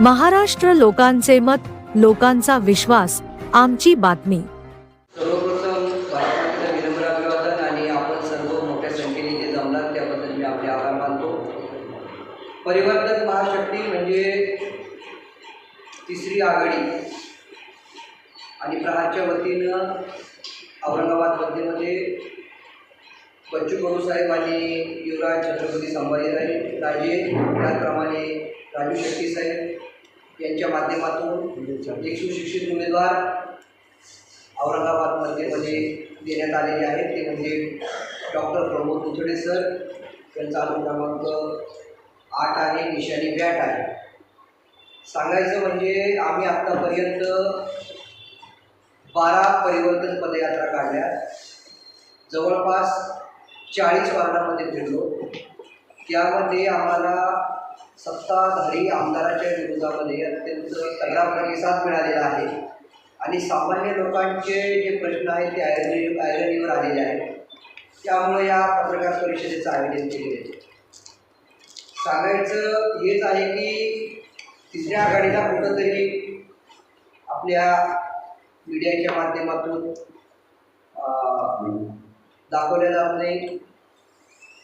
महाराष्ट्र लोकांचे मत लोकांचा विश्वास आमची बातमी. सर्वप्रथम आणि आपण सर्व मोठ्या संख्येने जे जमलात त्याबद्दल मी आपले आभार मानतो. परिवर्तन महाशक्ती म्हणजे तिसरी आघाडी. आणि प्रहारच्या वतीनं औरंगाबादमध्ये बच्चू कडू साहेब आणि युवराज छत्रपती संभाजीराजे राजे त्याचप्रमाणे राजू शेट्टी साहेब यांच्या माध्यमातून एक सुशिक्षित उमेदवार औरंगाबादमध्ये म्हणजे देण्यात आलेले आहेत ते म्हणजे डॉक्टर प्रमोद उथडे सर. यांचा अनुक्रमांक क्रमांक आठ आहे निशाणी बॅट आहे. सांगायचं म्हणजे आम्ही आत्तापर्यंत बारा परिवर्तन पदयात्रा काढल्या. जवळपास चाळीस वार्डामध्ये फिरलो. त्यामध्ये आम्हाला सत्ताधारी आमदाराच्या विरोधामध्ये अत्यंत तगडा प्रतिसाद मिळालेला आहे. आणि सामान्य लोकांचे जे प्रश्न आहेत ते आयरणी आयरणीवर आलेले आहेत. त्यामुळे या पत्रकार परिषदेचं आयोजन केले आहे. सांगायचं हेच आहे की तिसऱ्या आघाडीला कुठंतरी आपल्या मीडियाच्या माध्यमातून अं, दाखवल्या जात नाही.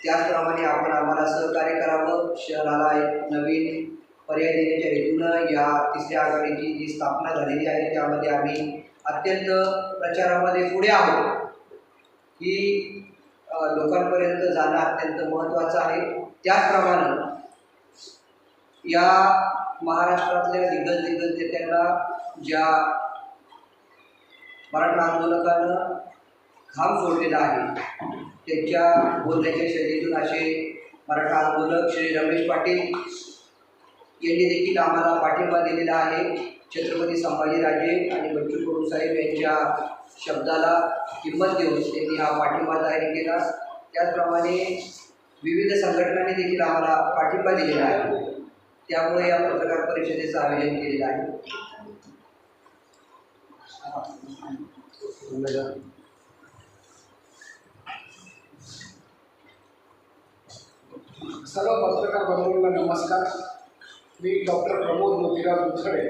त्याचप्रमाणे आपण आम्हाला सहकार्य करावं. शहराला एक नवीन पर्याय देण्याच्या हेतूनं या तिसऱ्या आघाडीची जी स्थापना झालेली आहे त्यामध्ये आम्ही अत्यंत प्रचारामध्ये पुढे आहोत. की लोकांपर्यंत जाणं अत्यंत महत्त्वाचं आहे. त्याचप्रमाणे या महाराष्ट्रातल्या दिग्गज दिग्गज नेत्यांना ज्या मराठा आंदोलकानं घाम सोडलेला आहे त्यांच्या बोलण्याच्या शैलीतून असे मराठा आंदोलक श्री रमेश पाटील यांनी देखील आम्हाला पाठिंबा दिलेला आहे. छत्रपती संभाजीराजे आणि बच्चू कडू साहेब यांच्या शब्दाला किंमत देऊन त्यांनी हा पाठिंबा जाहीर केला. त्याचप्रमाणे विविध संघटनांनी देखील आम्हाला पाठिंबा दिलेला आहे. त्यामुळे या पत्रकार परिषदेचं आयोजन केलेलं आहे. सर्व पत्रकार बंधूंना नमस्कार. मी डॉक्टर प्रमोद मोतीराव दुथडे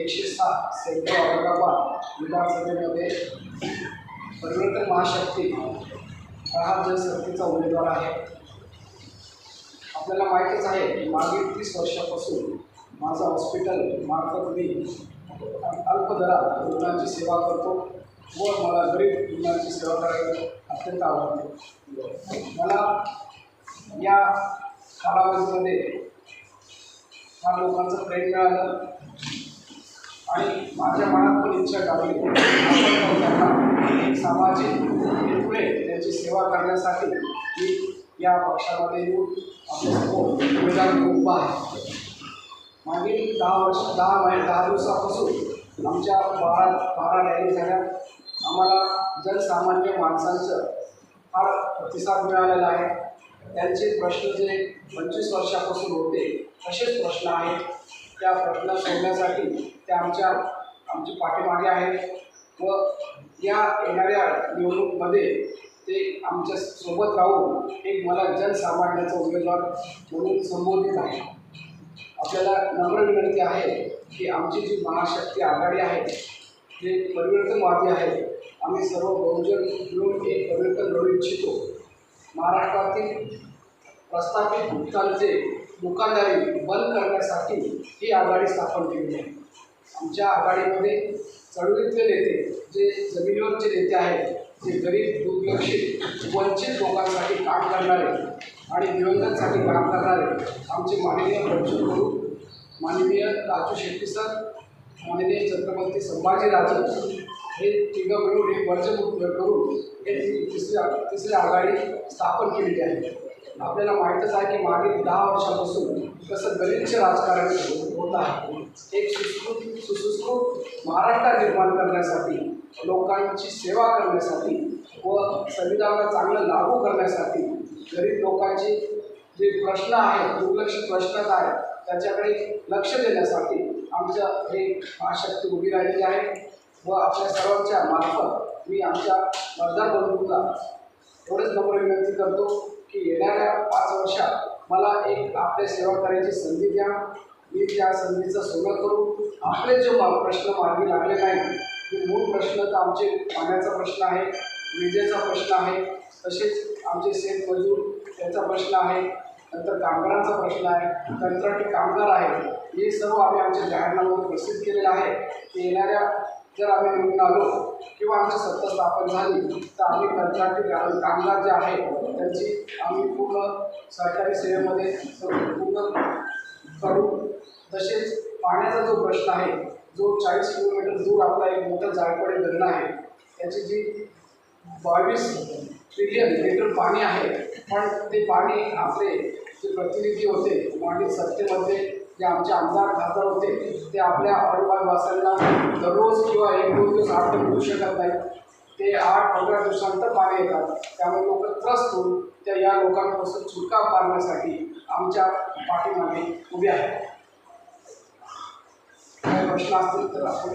एकशे सहा सेंट्रल औरंगाबाद विधानसभेमध्ये परिवर्तन महाशक्ती हा जनशक्तीचा उमेदवार आहे. आपल्याला माहीतच आहे की मागील तीस वर्षापासून माझं हॉस्पिटल मार्फत मी अल्पदरात रुग्णांची सेवा करतो व मला गरीब रुग्णांची सेवा करायला अत्यंत आवडते. मला या कालावधीमध्ये फार लोकांचं प्रेम मिळालं. आणि माझ्या मनात पण इच्छा लागली सामाजिक पुढे त्याची सेवा करण्यासाठी मी या पक्षामध्ये येऊन आपल्यासमोर उमेदवार उभा आहे. मागील दहा वर्ष दहा महिने दहा दिवसापासून आमच्या बारा बारा रॅली झाल्या. आम्हाला जनसामान्य माणसांचं फार प्रतिसाद मिळालेला आहे. त्यांचे प्रश्न जे पंचवीस वर्षापासून होते असेच प्रश्न आहेत. त्या प्रश्न सोडण्यासाठी ते आमच्या आमची पाठीमागे आहेत. व या येणाऱ्या निवडणूकमध्ये ते आमच्यासोबत राहून एक मला जनसामान्याचा उमेदवार म्हणून संबोधित आहे. आपल्याला नम्र विनंती आहे की आमची जी महाशक्ती आघाडी आहे जे परिवर्तनवादी आहे आम्ही सर्व बहुजन मिळून एक परिवर्तन घडू इच्छितो. महाराष्ट्रातील प्रस्थापित भूतांचे दुकानदारी बंद करण्यासाठी ही आघाडी स्थापन केली आहे. आमच्या आघाडीमध्ये चळवळीतले नेते जे जमिनीवरचे नेते आहेत जे गरीब दुर्लक्षित वंचित लोकांसाठी काम करणारे आणि दिवंगतसाठी काम करणारे आमचे माननीय बच्चू गुरु माननीय राजू शेट्टी सर माननीय छत्रपती संभाजीराजे हे तिघं मिळून हे वर्जमुक्त करून हे तिसऱ्या तिसरी तिसरी आघाडी स्थापन केलेली आहे. आपल्याला माहीतच आहे की मागील दहा वर्षापासून कसं दलितचे राजकारण होत आहे. एक सुसंस्कृत सुसंस्कृत महाराष्ट्र निर्माण करण्यासाठी लोकांची सेवा करण्यासाठी व संविधानाला चांगलं लागू करण्यासाठी गरीब लोकांचे जे प्रश्न आहेत दुर्लक्षित प्रश्न आहेत त्याच्याकडे लक्ष देण्यासाठी आमच्या हे महाशक्ती उभी राहिलेली आहे. व आपल्या सर्वांच्या मार्फत मी आमच्या मतदार बंधूंना एवढंच नम्र विनंती करतो की येणाऱ्या पाच वर्षात मला एक आपल्या सेवा करायची संधी द्या. मी त्या संधीचं सोनं करून आपले जे प्रश्न मार्गी लागले नाही की मूळ प्रश्न तर आमचे पाण्याचा प्रश्न आहे विजेचा प्रश्न आहे तसेच आमचे शेतमजूर त्याचा प्रश्न आहे नंतर कामगारांचा प्रश्न आहे कंत्राटी कामगार आहे हे सर्व आम्ही आमच्या जाहीरनाम्यामध्ये प्रसिद्ध केलेलं आहे. की येणाऱ्या जर आम्ही निवडून आलो किंवा आमची सत्ता स्थापन झाली तर आम्ही कंत्राटी कामगार जे आहे त्यांची आम्ही पूर्ण सरकारी सेवेमध्ये पूर्ण करू. तसेच पाण्याचा जो प्रश्न आहे जो चाळीस किलोमीटर दूर आपला एक मोठं जायकवाडी धरण आहे त्याची जी बावीस ट्रिलियन लिटर पाणी आहे पण ते पाणी आपले जे प्रतिनिधी होते मागील सत्तेमध्ये जे आमचे आमदार खासदार होते ते आपल्या अडवासवासियांना दररोज किंवा एक दोन दिवस आठ मिळू शकत नाही. ते आठ पंधरा दिवसानंतर पाणी येतात. त्यामुळे लोक त्रस्त होऊन त्या या लोकांपासून सुटका पाडण्यासाठी आमच्या पाठीमागे उभे आहेत. काही प्रश्न असतील तर आपण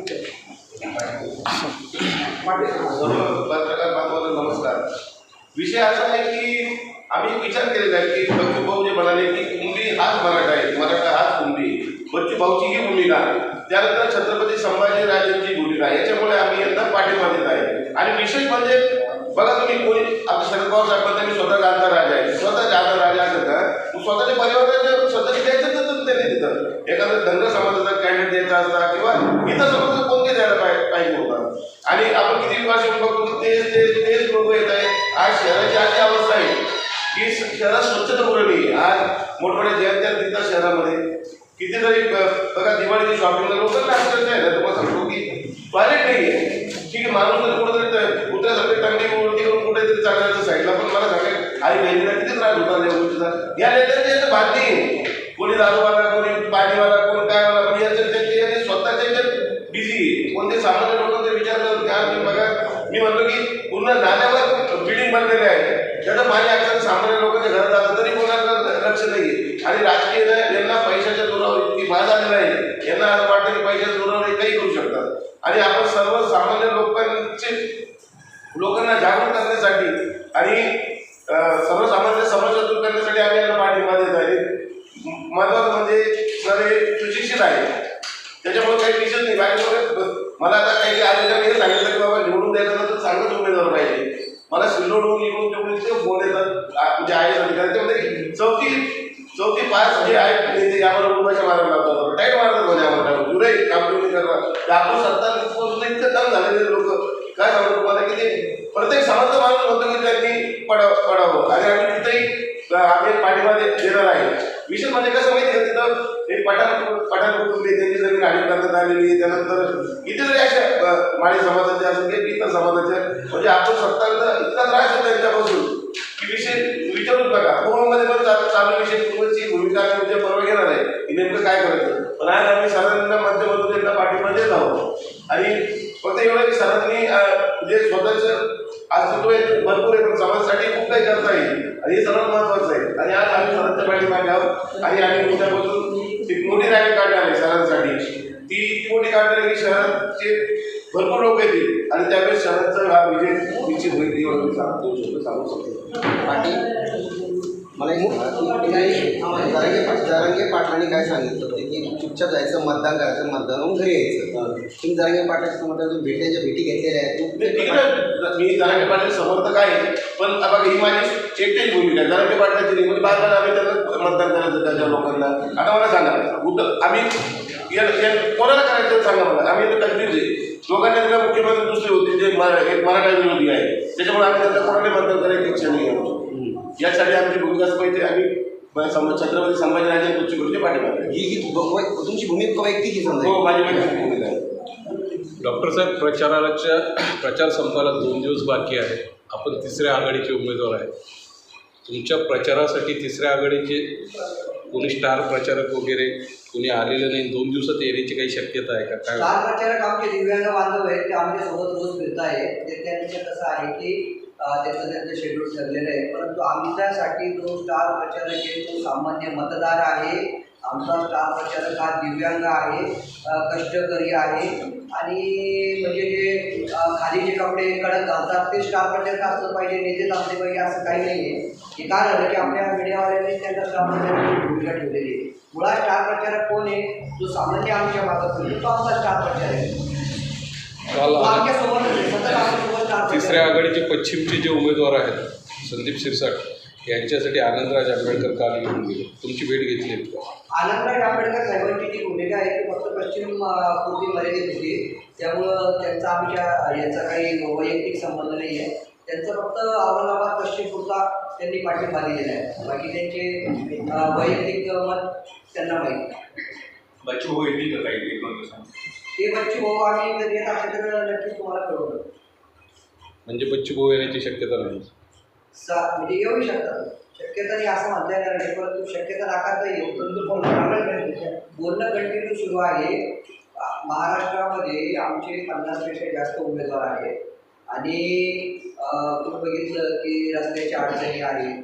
हो, हो, पत्रकार बांधवांना नमस्कार. विषय असा आहे की आम्ही विचार केलेला आहे की बच्चू भाऊ जे म्हणाले की कुंभी हाच मराठा आहे. मराठा हा बच्चू भाऊची ही भूमिका आहे. त्यानंतर छत्रपती संभाजीराजेंची भूमिका आहे. याच्यामुळे आम्ही यांना पाठिंबा देत आहे. आणि विशेष म्हणजे बघा तुम्ही कोणी आता शरद पवार साहेबांचा मी स्वतः राजा आहे. स्वतः आई बहिणीला किती त्रास होता या गोष्टीचा? या नेत्यांचे याचं बात नाही. कोणी दारूवाला कोणी पाणीवाला कोण काय वाला पण याच्या त्यांचे स्वतःच्या याच्यात बिझी कोणते सामान्य लोक ते विचार त्या मी बघा. मी म्हणतो की पूर्ण नाल्यावर बिल्डिंग बनलेले आहे. त्याचं पाणी अक्षर सामान्य लोकांच्या घरात जातं तरी कोणाला लक्ष नाही आणि राजकीय यांना पैशाच्या जोरावर इतकी माज आलेला आहे यांना असं वाटतं की पैशाच्या जोरावर हे काही करू शकतात. आणि आपण सर्व सामान्य लोकांचे लोकांना जागरूक करण्यासाठी आणि सर्वसामान्य समस्या दूर करण्यासाठी आम्ही यांना पाठिंबा देत आहे मदत म्हणजे सर हे सुशिक्षित आहे त्याच्यामुळे काही विषय नाही. बाकी मला आता काही आलेल्या सांगितलं की बाबा निवडून द्यायचं ना तर चांगलंच उमेदवार पाहिजे. मला सिल्लोडून निवडून तेवढे म्हणजे ते फोन येतात म्हणजे आहे अधिकारी. त्यामध्ये चौथी चौथी पाच जे आहेत नेते यावर उपाशी मारायला लागतात. टाईट मारतात म्हणजे आम्हाला. जुलै काम तुम्ही करणार आपण सत्ता इतकं काम झालेले लोक. काय झालं तुम्हाला की ते प्रत्येक समाजचा माणूस म्हणतो की त्यांनी पडाव पडावं. आणि आम्ही तिथेही आम्ही पाठिंबा देणार आहे. विशेष म्हणजे कसं माहिती आहे तिथं? एक पठाण पठाण कुटुंबी त्यांची जमीन गाडी करण्यात आलेली त्यानंतर इथे जरी अशा माळी समाजाचे असं की इतर समाजाचे म्हणजे आपण स्वतःला इतका त्रास होतो त्यांच्यापासून. की विषय विचारूच नका कोणामध्ये पण चालू चालू विषय पूर्वची भूमिका आम्ही उद्या परवा घेणार आहे. की नेमकं काय करायचं? पण आज आम्ही सरांना माध्यमातून त्यांना पाठिंबा देत आहोत. आणि फक्त एवढं की सरांनी जे स्वतःचं अस्तित्व आहे भरपूर आहे पण समाजासाठी खूप काही करता येईल. आणि हे सर्वात महत्वाचं आहे. आणि आज आम्ही सरांच्या पाठीमागे आहोत. आणि आम्ही उद्यापासून एक मोठी रॅली काढणार आहे सरांसाठी ती इतकी मोठी काढणार आहे की शहराचे भरपूर लोक येतील. आणि त्यावेळेस शहराचा हा विजय निश्चित होईल एवढं मी सांगू शकतो सांगू शकतो. पाटील मला एक जरांगे जरांगे पाटलांनी काय सांगितलं होतं? की चुपचाप जायचं मतदान करायचं मतदान होऊन घरी यायचं. तुम्ही जरांगे पाटलाच्या समोर भेटीच्या भेटी घेतलेल्या आहेत. मी जरांगे पाटील समर्थक आहे. पण आता बघा ही माझी एकटेच भूमिका आहे. जरांगे पाटलाची नाही म्हणजे बार बार आम्ही त्यांना मतदान करायचं त्याच्या लोकांना. आता मला सांगा उद्धव आम्ही या- या- कोणाला करायचं सांगा मला. आम्ही इथे कन्फ्युज आहे. दोघांना मुख्यमंत्री दुसरे होते जे मरा- एक मराठा विरोधी आहे. त्याच्यामुळे आम्ही त्यांना कोणाला मतदान करायची इच्छा नाही आहे आमची. यासाठी आमची भूमिका असं पाहिजे आम्ही छत्रपती संभाजीराजे तुमची पाठिंबा ही ही तुमची भूमिका वैयक्तिक ही समजा. हो माझी वैयक्तिक भूमिका आहे. डॉक्टर साहेब प्रचाराच्या प्रचार संपायला दोन दिवस बाकी आहे. आपण तिसऱ्या आघाडीचे उमेदवार आहे. तुमच्या प्रचारासाठी तिसऱ्या आघाडीचे कोणी स्टार प्रचारक वगैरे कोणी आलेले नाही दोन दिवसात येण्याची काही शक्यता आहे का? काय? स्टार प्रचारक आमचे दिव्यांग बांधव आहेत ते आमच्यासोबत रोज फिरत आहेत. ते त्यांचं कसं आहे की त्याचं त्यांचं शेड्यूल ठरलेलं आहे. परंतु आमच्यासाठी जो स्टार प्रचारक आहे तो सामान्य मतदार आहे. आमचा स्टार प्रचारक हा दिव्यांग आहे कष्टकरी आहे. आणि म्हणजे जे खाली जे कपडे कडक घालतात ते स्टार प्रचारक असलं पाहिजे नेतेच असले पाहिजे असं काही नाही आहे हे काय झालं की आपल्या मीडियावाल्यांनी त्यांना स्टार प्रचारकाची भूमिका ठेवलेली आहे. मुळात स्टार प्रचारक कोण आहे? जो सामान्य आमच्या मागत फिरतो, तो आमचा स्टार प्रचारक आहे. आमच्यासोबत तिसऱ्या. आघाडीचे पश्चिमचे जे उमेदवार आहेत संदीप शिरसाट. यांच्यासाठी आनंदराज आंबेडकर काल येऊन गेले. तुमची भेट घेतली. आहेत का आनंदराज आंबेडकर साहेबांची जी भूमिका आहे ती फक्त पश्चिम पूर्वी मर्यादित होती. त्यामुळं त्यांचा आमच्या याचा काही वैयक्तिक संबंध नाही आहे. त्यांचं फक्त औरंगाबाद पश्चिम पुरता त्यांनी पाठिंबा दिलेला आहे. बाकी त्यांचे वैयक्तिक मत त्यांना माहीत बच्चू हो येतील का काही? ते बच्ची भाऊ आम्ही जर येत असेल तर नक्कीच तुम्हाला कळवलं म्हणजे बच्चू भाऊ येण्याची शक्यता नाही सा म्हणजे येऊ शकतात शक्यता नाही असं म्हणता येणार नाही परंतु शक्यता नाकारता येईल. परंतु बोलणं बोलणं कंटिन्यू सुरू आहे. महाराष्ट्रामध्ये आमचे पन्नासपेक्षा जास्त उमेदवार आहेत. आणि तुम्ही बघितलं की रस्त्याच्या अडचणी आहेत.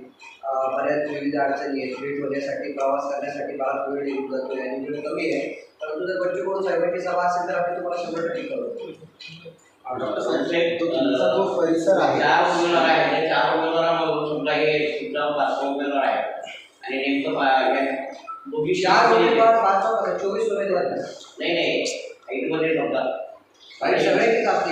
बऱ्याच विविध अडचणी आहेत. भेट होण्यासाठी प्रवास करण्यासाठी बराच वेळ निघून जातोय आणि वेळ कमी आहे. परंतु जर बच्चू कडू साहेबांची सभा असेल तर आम्ही तुम्हाला शंभर टक्के कळवतो डॉक्टर साहेब तो तुमचा जो परिसर आहे. चार उमेदवार त्या चार समजा हे तुमचा पाचवा उमेदवार आहे. आणि नेमकं पा- या दोघी चार उमेदवार पाच चोवीस उमेदवार. नाही नाही. नव्हता. आणि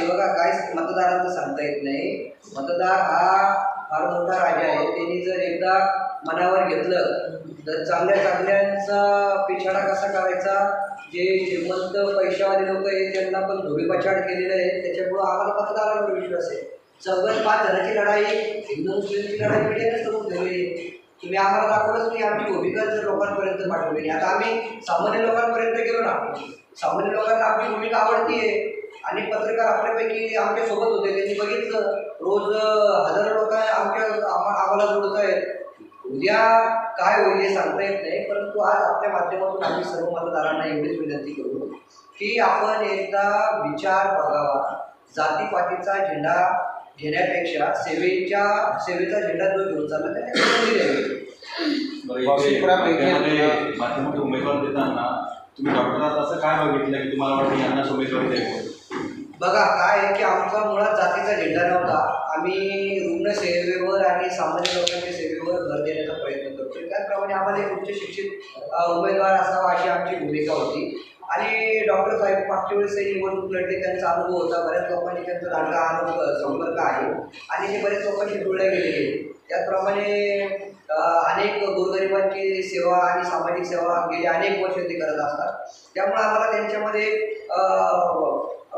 बघा काय मतदारांचं सांगता येत नाही. मतदार हा फार मोठा राजा आहे. त्यांनी जर एकदा मनावर घेतलं तर चांगल्या चांगल्यांचा पिछाडा कसा करायचा जे श्रीमंत पैशावाले लोक आहेत त्यांना पण धोबीपछाड केलेलं आहे. त्याच्यामुळं आम्हाला मतदारांवर विश्वास आहे. चौघड पाच जणांची लढाई हिंदू मुस्लिमची लढाई मीडियाने समोर ठेवलेली आहे तुम्ही आम्हाला दाखवलंच नाही आमची भूमिका जर लोकांपर्यंत पाठवली. नाही आता आम्ही सामान्य लोकांपर्यंत गेलो ना. सामान्य लोकांना आपली भूमिका आवडतीये. आणि पत्रकार आपल्यापैकी आमच्यासोबत होते. त्यांनी बघितलं रोज हजारो लोक आमच्या आम्हाला जोडत आहेत. उद्या काय होईल हे सांगता येत नाही परंतु आज आपल्या माध्यमातून आम्ही सर्व मतदारांना एवढीच विनंती करू की आपण एकदा विचार बघावा. जातीपातीचा झेंडा घेण्यापेक्षा सेवेच्या सेवेचा झेंडा जो घेऊन चालला त्याने माध्यमामध्ये उमेदवार देताना तुम्ही डॉक्टरात असं काय बघितलं की तुम्हाला वाटतं यांनाच उमेदवारी द्यावी बघा काय आहे की आमचा मुळात जातीचा झेंडा नव्हता. आम्ही रुग्ण सेवेवर आणि सामान्य लोकांच्या सेवेवर भर देण्याचा प्रयत्न करतो त्याचप्रमाणे आम्हाला एक उच्च शिक्षित उमेदवार असावा अशी आमची भूमिका होती. आणि डॉक्टर साहेब मागच्या वेळेस निवडणूक लढले त्यांचा अनुभव होता. बऱ्याच लोकांनी त्यांचा चांगला अनुभव संपर्क आहे. आणि ते बऱ्याच लोकांशी जुळले गेलेले त्याचप्रमाणे अनेक गोरगरिबांची सेवा आणि सामाजिक सेवा गेली अनेक वर्ष ते करत असतात. त्यामुळे आम्हाला त्यांच्यामध्ये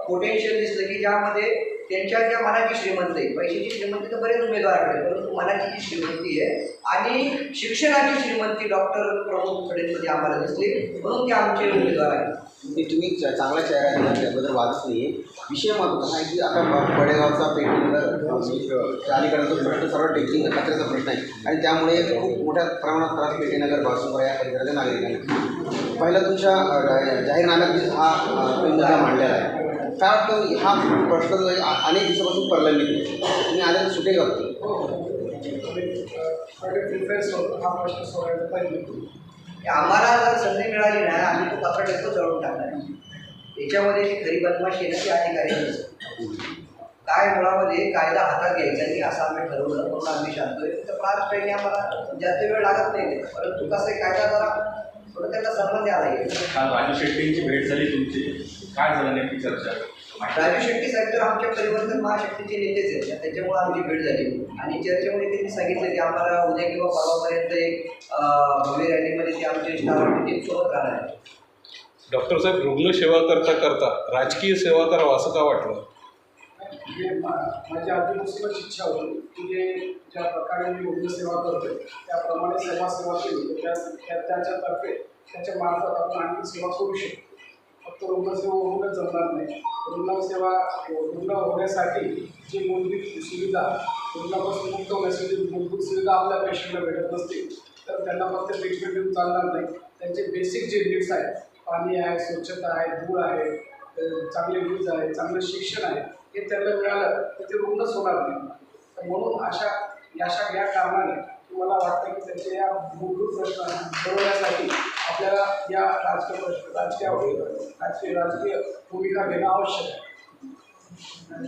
पोटेन्शियल दिसलं की ज्यामध्ये त्यांच्या ज्या मनाची श्रीमंती आहे पैशाची श्रीमंती तर बरेच उमेदवाराकडे परंतु मनाची जी श्रीमंती आहे आणि शिक्षणाची श्रीमंती डॉक्टर प्रमोद खडेंमध्ये आम्हाला दिसली म्हणून ते आमचे उमेदवार आहेत. म्हणजे तुम्ही च- चांगला चेहरा दिला त्याबद्दल वादच नाही आहे विषय मागतो आहे की आता बडेगावचा पेटीनगर अलीकडे प्रश्न सर्व टेकिंग कचऱ्याचा प्रश्न आहे. आणि त्यामुळे खूप मोठ्या प्रमाणात त्रास पेटीनगर बासुंबरा या परिसराच्या नागरिकांना. पहिला तुमच्या अ, जाहीरनाम्यात हा अ, मांडलेला आहे. काय वाटतं हा प्रश्न आहे, अनेक दिवसापासून प्रलंबित आहे तुम्ही आले तर सुटे करतो हा प्रश्न पाहिजे आम्हाला जर संधी मिळाली ना आम्ही तो पत्र टेको जळून टाकणार. याच्यामध्ये जी खरी बदमाशी आहे ना ती अधिकारी काय मुळामध्ये कायदा हातात घ्यायचा नाही असं आम्ही ठरवलं. म्हणून आम्ही शांतोय. तर प्रास काही आम्हाला जास्त वेळ लागत नाही. परंतु कसं आहे कायदा जरा थोडं त्यांना समज द्यायला लागेल काल राजू शेट्टींची भेट झाली तुमची. काय झालं नेमकी चर्चा? राजू शेट्टी साहेब तर आमच्या परिवर्तन महाशक्तीचे नेतेच आहेत. त्याच्यामुळे आमची भेट झाली. आणि चर्चेमध्ये त्यांनी सांगितलं की आम्हाला उद्या किंवा परवापर्यंत एक भव्य रॅलीमध्ये ते आमचे स्टार सोबत राहणार आहे डॉक्टर साहेब रुग्णसेवा करता करता राजकीय सेवा करावं असं का वाटलं? हे मा- माझी आधीपासूनच इच्छा होती की जे ज्या प्रकारे मी रुग्णसेवा करतोय त्याप्रमाणे समाजसेवा केली. तर त्या त्या- त्याच्यातर्फे त्याच्या मार्फत आपण आणखी सेवा करू शकतो फक्त रुग्णसेवा होऊनच जमणार नाही. रुग्णसेवा रुग्ण होण्यासाठी जी मूलभूत सुविधा रुग्णापासून मुक्त होण्यासाठी मूलभूत सुविधा आपल्या पेशंटला भेटत नसतील तर त्यांना फक्त ट्रीटमेंट देऊन चालणार नाही. त्यांचे बेसिक जे नीड्स आहेत पाणी आहे स्वच्छता आहे धूळ आहे चांगले वीज आहे चांगलं शिक्षण आहे हे त्यांना मिळालं तर ते रुग्णच होणार नाही. तर म्हणून अशा अशा या कारणाने मला वाटतं की त्यांच्या या मूलभूत प्रश्न सोडवण्यासाठी आपल्याला या राजकीय राजकीय राजकीय राजकीय भूमिका घेणं आवश्यक आहे.